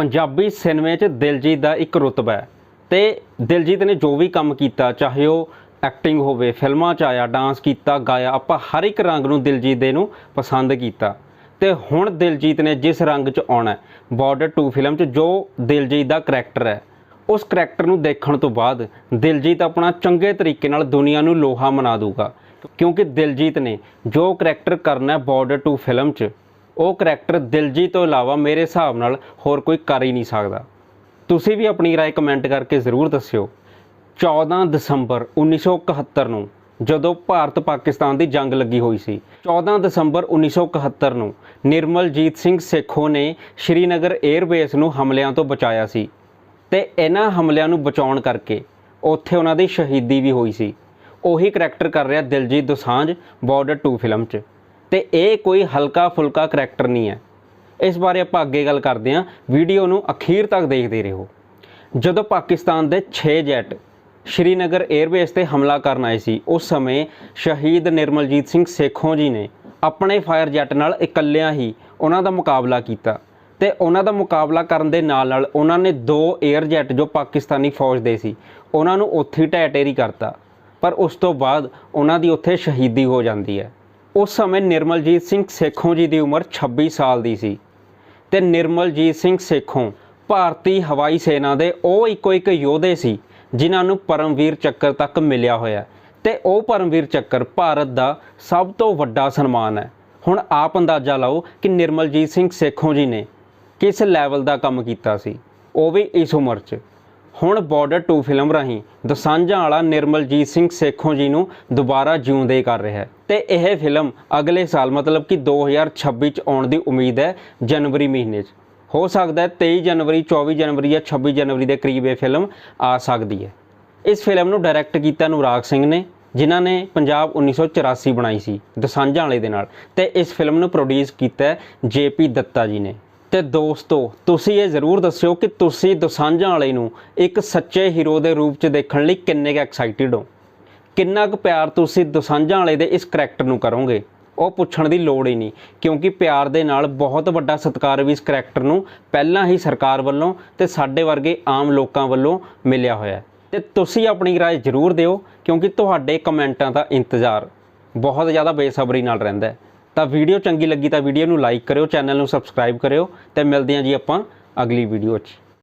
ਪੰਜਾਬੀ ਸਿਨੇਮੇ 'ਚ ਦਿਲਜੀਤ ਦਾ ਇੱਕ ਰੁਤਬਾ ਹੈ ਤੇ ਦਿਲਜੀਤ ਨੇ ਜੋ ਵੀ ਕੰਮ ਕੀਤਾ, ਚਾਹੇ ਉਹ ਐਕਟਿੰਗ ਹੋਵੇ, ਫਿਲਮਾਂ 'ਚ ਆਇਆ ਡਾਂਸ ਕੀਤਾ, ਗਾਇਆ, ਆਪਾਂ ਹਰ ਇੱਕ ਰੰਗ ਨੂੰ ਦਿਲਜੀਤ ਦੇ ਨੂੰ ਪਸੰਦ ਕੀਤਾ। ਤੇ ਹੁਣ ਦਿਲਜੀਤ ਨੇ ਜਿਸ ਰੰਗ 'ਚ ਆਉਣਾ ਬਾਰਡਰ 2 ਫਿਲਮ 'ਚ ਜੋ ਦਿਲਜੀਤ ਦਾ ਕਰੈਕਟਰ ਹੈ, ਉਸ ਕਰੈਕਟਰ ਨੂੰ ਦੇਖਣ ਤੋਂ ਬਾਅਦ ਦਿਲਜੀਤ ਆਪਣਾ ਚੰਗੇ ਤਰੀਕੇ ਨਾਲ ਦੁਨੀਆ ਨੂੰ ਲੋਹਾ ਮਨਾ ਦੂਗਾ ਕਿਉਂਕਿ ਦਿਲਜੀਤ ਨੇ ਜੋ ਕਰੈਕਟਰ ਕਰਨਾ ਹੈ ਬਾਰਡਰ 2 ਫਿਲਮ 'ਚ ਉਹ ਕੈਰੈਕਟਰ ਦਿਲਜੀ ਤੋਂ ਇਲਾਵਾ ਮੇਰੇ ਹਿਸਾਬ ਨਾਲ ਹੋਰ ਕੋਈ ਕਰ ਹੀ ਨਹੀਂ ਸਕਦਾ। ਤੁਸੀਂ ਵੀ ਆਪਣੀ رائے ਕਮੈਂਟ ਕਰਕੇ ਜ਼ਰੂਰ ਦੱਸਿਓ। 14 ਦਸੰਬਰ 1971 ਨੂੰ ਜਦੋਂ ਭਾਰਤ ਪਾਕਿਸਤਾਨ ਦੀ ਜੰਗ ਲੱਗੀ ਹੋਈ ਸੀ 14 ਦਸੰਬਰ 1971 ਨੂੰ ਨਿਰਮਲਜੀਤ ਸਿੰਘ ਸੇਖੋ ਨੇ ਸ਼੍ਰੀਨਗਰ 에ਅਰਬੇਸ ਨੂੰ ਹਮਲਿਆਂ ਤੋਂ ਬਚਾਇਆ ਸੀ ਤੇ ਇਹਨਾਂ ਹਮਲਿਆਂ ਨੂੰ ਬਚਾਉਣ ਕਰਕੇ ਉੱਥੇ ਉਹਨਾਂ ਦੀ ਸ਼ਹੀਦੀ ਵੀ ਹੋਈ ਸੀ। ਉਹੀ ਕਰੈਕਟਰ ਕਰ ਰਿਹਾ ਦਿਲਜੀਤ ਦੋਸਾਂਝ ਬਾਰਡਰ 2 ਫਿਲਮ 'ਚ। ਤੇ ਇਹ ਕੋਈ ਹਲਕਾ ਫੁਲਕਾ ਕਰੈਕਟਰ ਨਹੀਂ ਹੈ। ਇਸ ਬਾਰੇ ਆਪਾਂ ਅੱਗੇ ਗੱਲ ਕਰਦੇ ਹਾਂ। ਵੀਡੀਓ ਨੂੰ ਅਖੀਰ ਤੱਕ ਦੇਖਦੇ ਰਹੋ। ਜਦੋਂ ਪਾਕਿਸਤਾਨ ਦੇ 6 ਜੈਟ ਸ਼੍ਰੀਨਗਰ 에ਅਰਬੇਸ ਤੇ ਹਮਲਾ ਕਰਨ ਆਏ ਸੀ, ਉਸ ਸਮੇਂ ਸ਼ਹੀਦ ਨਿਰਮਲਜੀਤ ਸਿੰਘ ਸੇਖੋਂ ਜੀ ਨੇ ਆਪਣੇ ਫਾਇਰ ਜੈਟ ਨਾਲ ਇਕੱਲਿਆਂ ਹੀ ਉਹਨਾਂ ਦਾ ਮੁਕਾਬਲਾ ਕੀਤਾ ਤੇ ਉਹਨਾਂ ਦਾ ਮੁਕਾਬਲਾ ਕਰਨ ਦੇ ਨਾਲ ਨਾਲ ਉਹਨਾਂ ਨੇ ਦੋ 에ਅਰ ਜੈਟ ਜੋ ਪਾਕਿਸਤਾਨੀ ਫੌਜ ਦੇ ਸੀ, ਉਹਨਾਂ ਨੂੰ ਉੱਥੇ ਢਹਿ ਢੇਰੀ ਕਰਤਾ। ਪਰ ਉਸ ਤੋਂ ਬਾਅਦ ਉਹਨਾਂ ਦੀ ਉੱਥੇ ਸ਼ਹੀਦੀ ਹੋ ਜਾਂਦੀ ਹੈ। ਉਸ ਸਮੇਂ ਨਿਰਮਲਜੀਤ ਸਿੰਘ ਸੇਖੋਂ ਜੀ ਦੀ ਉਮਰ 26 ਸਾਲ ਦੀ ਸੀ ਤੇ ਨਿਰਮਲਜੀਤ ਸਿੰਘ ਸੇਖੋਂ ਭਾਰਤੀ ਹਵਾਈ ਸੈਨਾ ਦੇ ਉਹ ਇੱਕੋ ਇੱਕ ਯੋਧੇ ਸੀ, ਜਿਨ੍ਹਾਂ ਨੂੰ ਪਰਮਵੀਰ ਚੱਕਰ ਤੱਕ ਮਿਲਿਆ ਹੋਇਆ ਤੇ ਉਹ ਪਰਮਵੀਰ ਚੱਕਰ ਭਾਰਤ ਦਾ ਸਭ ਤੋਂ ਵੱਡਾ ਸਨਮਾਨ ਹੈ। ਹੁਣ ਆਪ ਅੰਦਾਜ਼ਾ ਲਾਓ ਕਿ ਨਿਰਮਲਜੀਤ ਸਿੰਘ ਸੇਖੋਂ ਜੀ ਨੇ ਕਿਸ ਲੈਵਲ ਦਾ ਕੰਮ ਕੀਤਾ ਸੀ, ਉਹ ਵੀ ਇਸ ਉਮਰ 'ਚ। ਹੁਣ ਬਾਰਡਰ 2 ਫਿਲਮ ਰਾਹੀਂ ਦਸਾਂਝਾਂ ਵਾਲਾ ਨਿਰਮਲਜੀਤ ਸਿੰਘ ਸੇਖੋਂ ਜੀ ਨੂੰ ਦੁਬਾਰਾ ਜਿਉਂਦੇ ਕਰ ਰਿਹਾ ਹੈ। ਤੇ ਇਹ ਫਿਲਮ ਅਗਲੇ ਸਾਲ, ਮਤਲਬ ਕਿ 2026 ਚ ਆਉਣ ਦੀ ਉਮੀਦ ਹੈ, ਜਨਵਰੀ ਮਹੀਨੇ 'ਚ। ਹੋ ਸਕਦਾ ਹੈ 23 ਜਨਵਰੀ 24 ਜਨਵਰੀ ਜਾਂ 26 ਜਨਵਰੀ ਦੇ ਕਰੀਬ ਇਹ ਫਿਲਮ ਆ ਸਕਦੀ ਹੈ। ਇਸ ਫਿਲਮ ਨੂੰ ਡਾਇਰੈਕਟ ਕੀਤਾ ਅਨੁਰਾਗ ਸਿੰਘ ਨੇ, ਜਿਨ੍ਹਾਂ ਨੇ ਪੰਜਾਬ 1984 ਬਣਾਈ ਸੀ, ਦਸਾਂਝਾਂ ਵਾਲੇ ਦੇ ਨਾਲ। ਤੇ ਇਸ ਫਿਲਮ ਨੂੰ ਪ੍ਰੋਡਿਊਸ ਕੀਤਾ ਜੇਪੀ ਦੱਤਾ ਜੀ ਨੇ। ਤੇ ਦੋਸਤੋ ਤੁਸੀਂ ਇਹ ਜ਼ਰੂਰ ਦੱਸਿਓ ਕਿ ਤੁਸੀਂ ਦਸਾਂਝਾਂ ਵਾਲੇ ਨੂੰ ਇੱਕ ਸੱਚੇ ਹੀਰੋ ਦੇ ਰੂਪ 'ਚ ਦੇਖਣ ਲਈ ਕਿੰਨੇ ਕੁ ਐਕਸਾਈਟਿਡ ਹੋ ਕਿੰਨਾ ਕੁ ਪਿਆਰ ਤੁਸੀਂ ਦਸਾਂਝਾਂ ਵਾਲੇ ਦੇ ਇਸ ਕਰੈਕਟਰ ਨੂੰ ਕਰੋਗੇ ਉਹ ਪੁੱਛਣ ਦੀ ਲੋੜ ਹੀ ਨਹੀਂ ਕਿਉਂਕਿ ਪਿਆਰ ਦੇ ਨਾਲ ਬਹੁਤ ਵੱਡਾ ਸਤਿਕਾਰ ਵੀ ਇਸ ਕਰੈਕਟਰ ਨੂੰ ਪਹਿਲਾਂ ਹੀ ਸਰਕਾਰ ਵੱਲੋਂ ਤੇ ਸਾਡੇ ਵਰਗੇ ਆਮ ਲੋਕਾਂ ਵੱਲੋਂ ਮਿਲਿਆ ਹੋਇਆ ਹੈ ਤੇ ਤੁਸੀਂ ਆਪਣੀ رائے ਜ਼ਰੂਰ ਦਿਓ ਕਿਉਂਕਿ ਤੁਹਾਡੇ ਕਮੈਂਟਾਂ ਦਾ ਇੰਤਜ਼ਾਰ ਬਹੁਤ ਜ਼ਿਆਦਾ ਬੇਸਬਰੀ ਨਾਲ ਰਹਿੰਦਾ ਹੈ ਤਾਂ ਵੀਡੀਓ ਚੰਗੀ ਲੱਗੀ ਤਾਂ ਵੀਡੀਓ ਨੂੰ ਲਾਈਕ ਕਰਿਓ, ਚੈਨਲ ਨੂੰ ਸਬਸਕ੍ਰਾਈਬ ਕਰਿਓ ਤੇ ਮਿਲਦੇ ਹਾਂ ਜੀ ਆਪਾਂ ਅਗਲੀ ਵੀਡੀਓ 'ਚ।